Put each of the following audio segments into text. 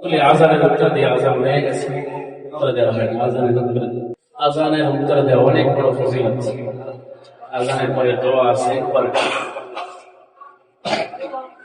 আজানের উত্তর দিয়ে আজান হয়ে গেছে। উত্তর দেওয়া হয় আজানের উত্তর আজানের উত্তর দেওয়া অনেক বড় ফজিলত আজানের পরে দোয়া আছে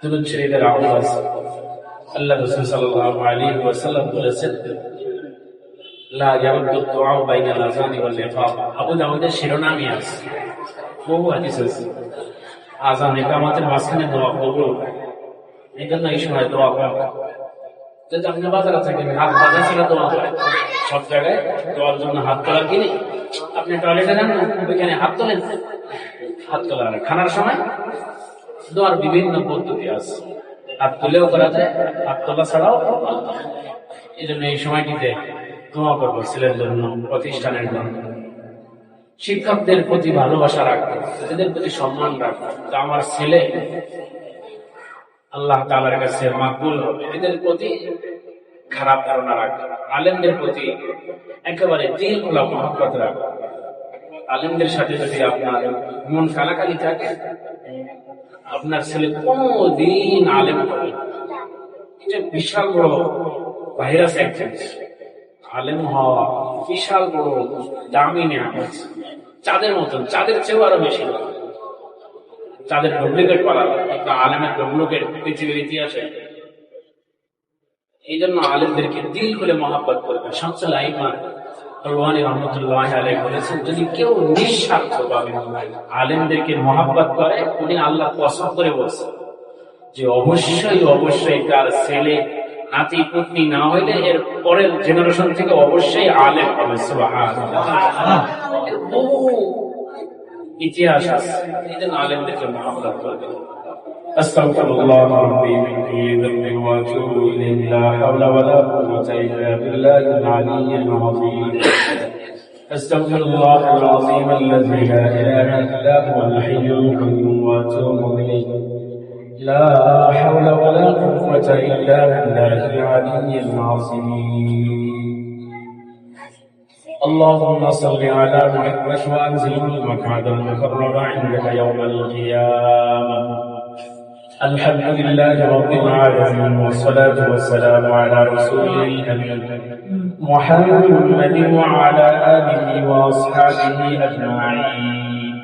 দুরুদ শরীফের আমল আছে। আল্লাহ রাসূল সাল্লাল্লাহু আলাইহি ওয়াসাল্লাম বলেছেন, লা ইয়ারুদ্দু দুআ বাইনাল আযানি ওয়াল ইফাম আবু দাউদের শিরোনামই আছে। বহু হাদিস আছে। আজান ইকামতের মাঝখানে দোয়া কবুল। এই জন্য এই সময় দোয়া আপনি হাত দোয়া করে সব জায়গায় জন্য হাত কিনে আপনি ওইখানে হাত হাত তোলা হয়। খানার সময় দোয়ার বিভিন্ন পদ্ধতি আছে। হাত করা যায়, হাত তোলা ছাড়াও এই জন্য এই সময়টিতে ছেলের জন্য, প্রতিষ্ঠানের জন্য। শিক্ষকদের প্রতি ভালোবাসা রাখব এদের প্রতি সম্মান রাখব। আমার ছেলে আল্লাহ তালার কাছে মাকবুল হবে। এদের প্রতি খারাপ ধারণা রাখবে আলেমদের প্রতি একেবারে দিল খোলা মহব্বত রাখবে আলেমদের সাথে যদি আপনার মন কালাকালি থাকে, আপনার ছেলে কোনদিন আলেম হবে। এটা বিশাল বড় ভাইরাস একটা আলেম হওয়া বিশাল বড় দামি নেওয়া চাঁদের মতন, চাঁদের চেয়েও আরও বেশি। চাঁদের ডুপ্লিকেট করা একটা আলেমের ডুপ্লিকেট পৃথিবীর ইতিহাসে। এই জন্য আলেমদেরকে দিল খুলে মহাব্বত করবে। শামসুল আইমান রুহানি রহমতুল্লাহ আলাই বলেছেন যদি কেউ নিঃস্বার্থ ভাবে আলেমদেরকে মহাব্বত করে উনি আল্লাহ পছন্দ করে বলছেন যে অবশ্যই অবশ্যই তার ছেলে নাতি পুতনি না হইলে এর পরের জেনারেশন থেকে অবশ্যই আলেম হবে সুবহানাল্লাহ। বহু ইতিহাস আছে এই أستغفر الله ربي من كل ذنب وأتوب إليه. لا حول ولا قوة إلا بالله العلي العظيم. أستغفر الله العظيم الذي لا إله إلا هو الحي القيوم وأتوب إليه. لا حول ولا قوة إلا بالله العلي العظيم. اللهم صل على محمد وأنزله المقعد المقرر عندك يوم القيامة. الحمد لله رب العالمين والصلاة والسلام على رسوله الأمين محمد وعلى آله وأصحابه أجمعين.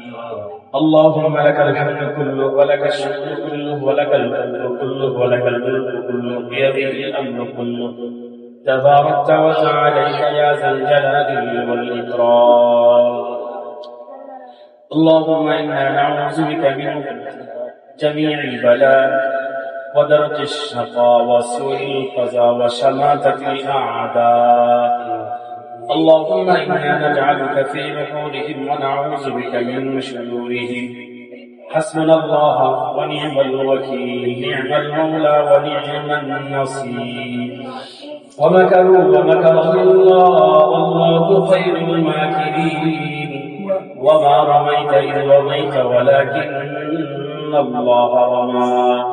اللهم لك الحمد كله ولك الشكر كله ولك الفضل كله ولك الملك كله بيده الأمر كله. تباركت وتعاليت يا ذا الجلال والإكرام. اللهم إنا نعوذ بك من جميع البلاء ودرك الشقاء وسوء القضاء وشماتة الأعداء. اللهم إنا نجعلك في نحورهم ونعوذ بك من شرورهم. حسبنا الله ونعم الوكيل. نعم المولى ونعم النصير. ومكروا ومكر الله والله خير الماكرين. وما رميت إذ رميت ولكن الله رمى.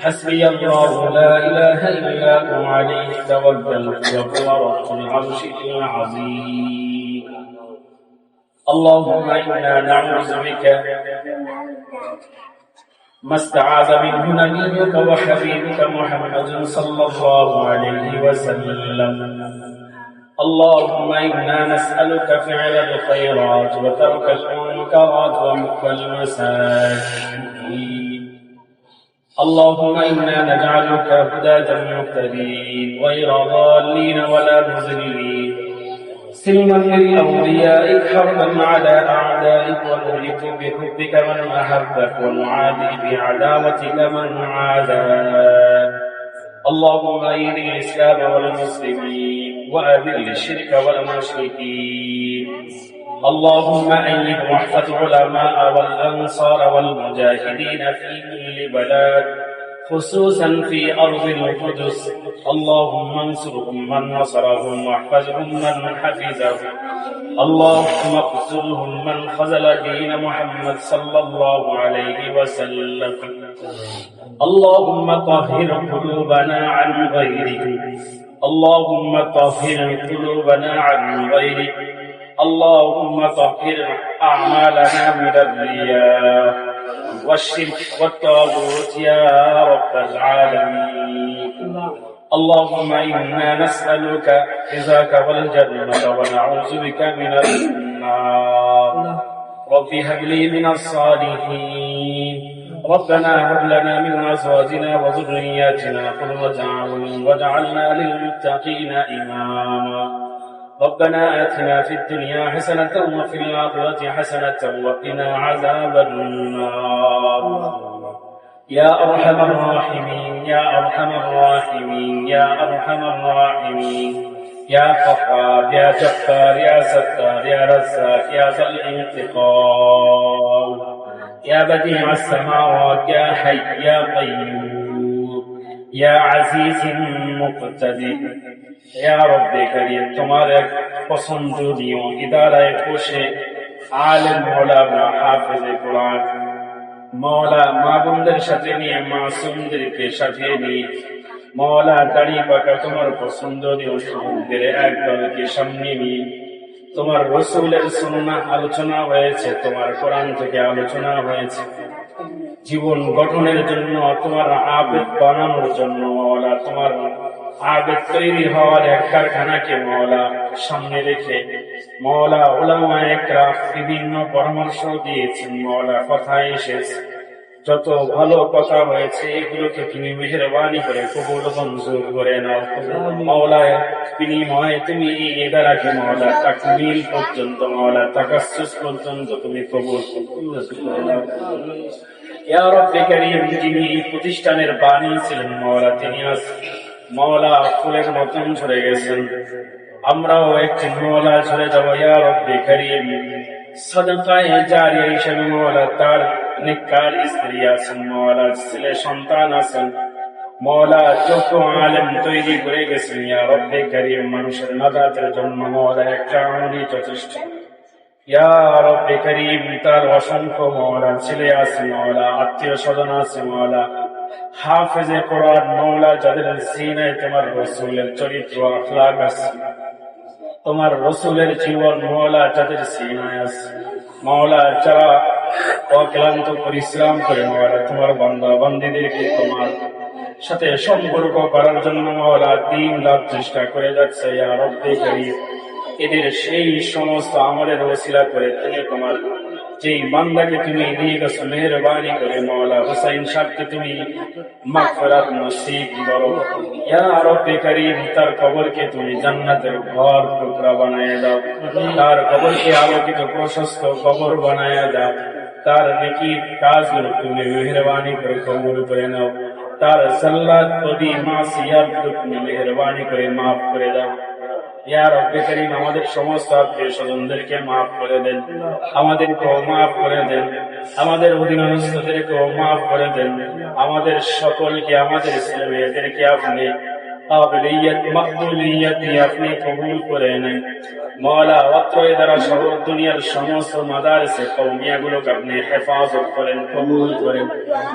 حسبي الله لا إله إلا هو عليه توكلت وهو رب العرش العظيم. اللهم إنا نعوذ بك ما استعاذ منه نبيك وحبيبك محمد صلى الله عليه وسلم. اللهم إنا نسألك فعل الخيرات وترك المنكرات ومحو المساكين. اللهم إنا نجعلك هداة مهتدين غير ضالين ولا مزلين سلما لأوليائك حربا على أعدائك ونهلك بحبك من أحبك ونعادي بعداوتك من عاداك. اللهم أيد الإسلام والمسلمين وأذل الشرك والمشركين. اللهم أيد واحفظ علماء والأنصار والمجاهدين في كل بلاد. خصوصا في أرض القدس اللهم انصرهم من نصرهم واحفظهم من حفظهم. اللهم اخذلهم من خذل دين محمد صلى الله عليه وسلم. اللهم طهر قلوبنا عن غيرك اللهم طهر قلوبنا عن غيرك اللهم طهر أعمالنا من الرياء والشرك والطاغوت يا رب العالمين. اللهم إنا نسألك رزاك والجنة ونعوذ بك من النار. رب هب لي من الصالحين. ربنا هب لنا من أزواجنا وذرياتنا قرة أعين واجعلنا للمتقين إماما. ربنا آتنا في الدنيا حسنة وفي الآخرة حسنة وقنا عذاب النار. يا أرحم الراحمين يا أرحم الراحمين يا أرحم الراحمين. يا قهار يا جبار يا ستار يا رزاق يا ذا الانتقام. يا بديع السماوات يا حي يا قيوم. يا عزيز مقتدر তোমার তোমার তোমার রসুলের সুন্না আলোচনা হয়েছে, তোমার কোরআন থেকে আলোচনা হয়েছে। জীবন গঠনের জন্য, তোমার আবেদ বানানোর জন্য মৌলা তোমার আবেদ তৈরি হওয়ার এক কারখানাকে মৌলা সামনে রেখে মৌলা ওলামা একরা বিভিন্ন পরামর্শ দিয়েছেন। মৌলা কথা এসেছে, যত ভালো কথা হয়েছে, এগুলোকে তুমি মেহরবানি করে কবুল মঞ্জুর করে নাও। মাওলায় বিনিময়ে তুমি এই দ্বারাকে মাওলা তাকমিল পর্যন্ত, মাওলা তাকাসুস পর্যন্ত তুমি কবুল প্রতিষ্ঠানের বাণী ছিলেন, মাওলা তিনি আজ মাওলা ফুলের মতন ঝরে গেছেন। আমরাও একটি মাওলা ঝরে যাব কারীম। হিসেবে মাওলা তার নেককার স্ত্রী আছেন মাওলা ছেলে সন্তান আছেন। আলেম তৈরি করে গেছেন কারীম, মানুষের নাজাতের জন্য মৌলা একটা আমলই যথেষ্ট। ইয়া করিম, তার অসংখ্য মৌলা ছেলে আছে, মৌলা আত্মীয় স্বজন আছে, মৌলা হাফেজে মৌলা যাদের সিনায় তোমার রসুলের চরিত্র আছে, তোমার রসুলের জীবন মৌলা যাদের সিনায় আছে যারা অক্লান্ত পরিশ্রম করে মৌলা তোমার বান্দা বান্দিদেরকে তোমার সাথে সম্পর্ক করার জন্য মৌলা দিন লাভ চেষ্টা করে যাচ্ছে করিম। এদের সেই সমস্ত আমলের ওসিলা করে তুমি তোমার যেই বান্দাকে তুমি দিয়ে গেছো মেহরবানি করে মৌলা হুসাইন সাহকে তুমি মাগফিরাত নসিব করো ইয়া রব্বে কারীম তার কবরকে তুমি জান্নাতের ঘর টুকরা বানায় দাও তার কবরকে আলোকিত প্রশস্ত কবর বানায় দাও তার নেকি কাজগুলো তুমি মেহরবানি করে কবুল করে নাও তার সাল্লাত প্রতি মাসিয়াত তুমি মেহরবানি করে মাফ করে দাও ইয়া রব্বে আমাদের সমস্ত আত্মীয় স্বজনদেরকে মাফ করে দেন, আমাদেরকেও মাফ করে দেন, আমাদের অধীনস্থদেরকেও মাফ করে দেন, আমাদের সকলকে, আমাদের ছেলে মেয়েদেরকে আপনি কবুল করে নেন। দ্বারা দুনিয়ার সমস্ত আপনি হেফাজত করেন, কবুল করেন,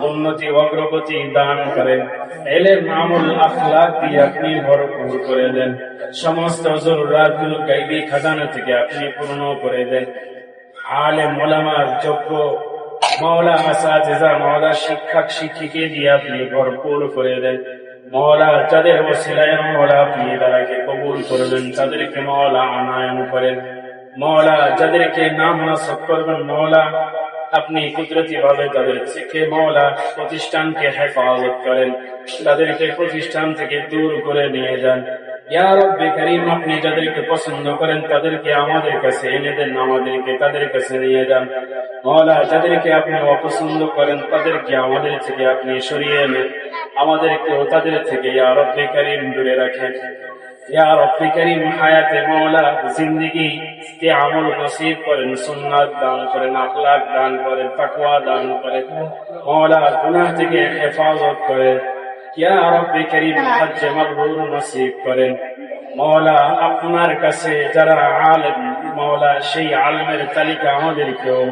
উন্নতি, অগ্রগতি দান করেন। এলের আখলাক দিয়ে আপনি ভরপুর করে দেন। সমস্ত গাইবি খাজানা থেকে আপনি পূর্ণ করে দেন। আলে মোলামার যোগ্য মৌলা মৌলা শিক্ষক, শিক্ষিকে দিয়ে আপনি ভরপুর করে দেন। মৌলা যাদের ওসিলায়, মৌলা আপনি তারাকে কবুল করবেন তাদেরকে মৌলা আনায়ন করেন। মৌলা যাদেরকে নাম নাসব করবেন, মৌলা আপনি কুদরতি ভাবে তাদের থেকে মৌলা প্রতিষ্ঠানকে হেফাজত করেন। তাদেরকে প্রতিষ্ঠান থেকে দূর করে নিয়ে যান। আপনি যাদেরকে পছন্দ করেন তাদেরকে আমাদের কাছে এনে দেন, আমাদেরকে তাদের কাছে নিয়ে যান। মৌলা যাদেরকে আপনি অপছন্দ করেন তাদেরকে আমাদের থেকে আপনি সরিয়ে এনে আমাদেরকেও তাদের থেকে, ইয়া রব্বে করিম, দূরে রাখেন। ইয়া রব্বে করিম, হায়াতে মৌলা জিন্দিগি কে আমল করেন, সুন্নাত দান করেন, আখলাক দান করেন, তাকওয়া দান করেন। মৌলা গুনাহ হেফাজত করেন ইয়া রব্বে করিম হজ্জ মাবরুর নসিব করেন মৌলা আপনার কাছে যারা আলেম মৌলা সেই আলমের তালিকা আমাদেরকেও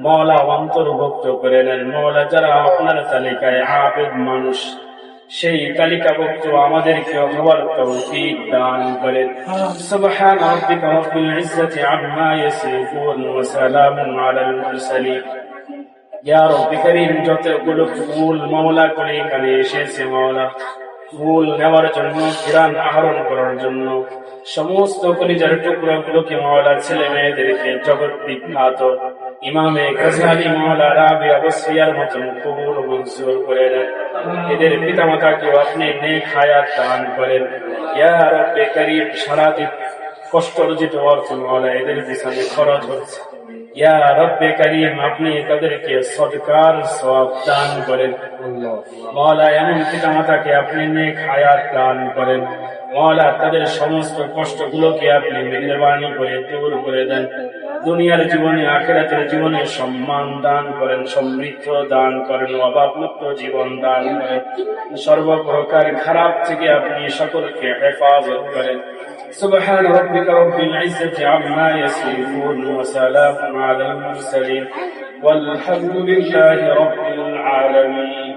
মৌলা অন্তর্ভুক্ত করে নেন মৌলা যারা আপনার তালিকায় আবেদ মানুষ সেই তালিকাভুক্ত আমাদেরকে হওয়ার তৌফিক দান করেন সুবহান রাব্বিকা রাব্বিল ইজ্জাতি আম্মা ইয়াসিফুন ওয়া সালামুন আলাল মুরসালিন ইয়া রব্বি করিম জন্য এদের আপনি দান করেন। সারাদিন কষ্ট অর্জিত অর্থ এদের পিছনে খরচ হচ্ছে। ইয়া রব্বে করিম, আপনি তাদেরকে সদকার সব করেন। মৌলা এমন পিতা মাতাকে আপনি নেক হায়াত দান করেন। মৌলা তাদের সমস্ত কষ্টগুলোকে আপনি মেহরবানি করে দূর করে দেন। দুনিয়ার জীবনে আখেরাতের জীবনে সম্মান দান করেন সমৃদ্ধ দান করেন অভাবমুক্ত জীবন দান করেন সর্বপ্রকার খারাপ থেকে আপনি সকলকে হেফাজত করেন سبحان ربك رب العزة عما يصفون وسلام على المرسلين والحمد لله رب العالمين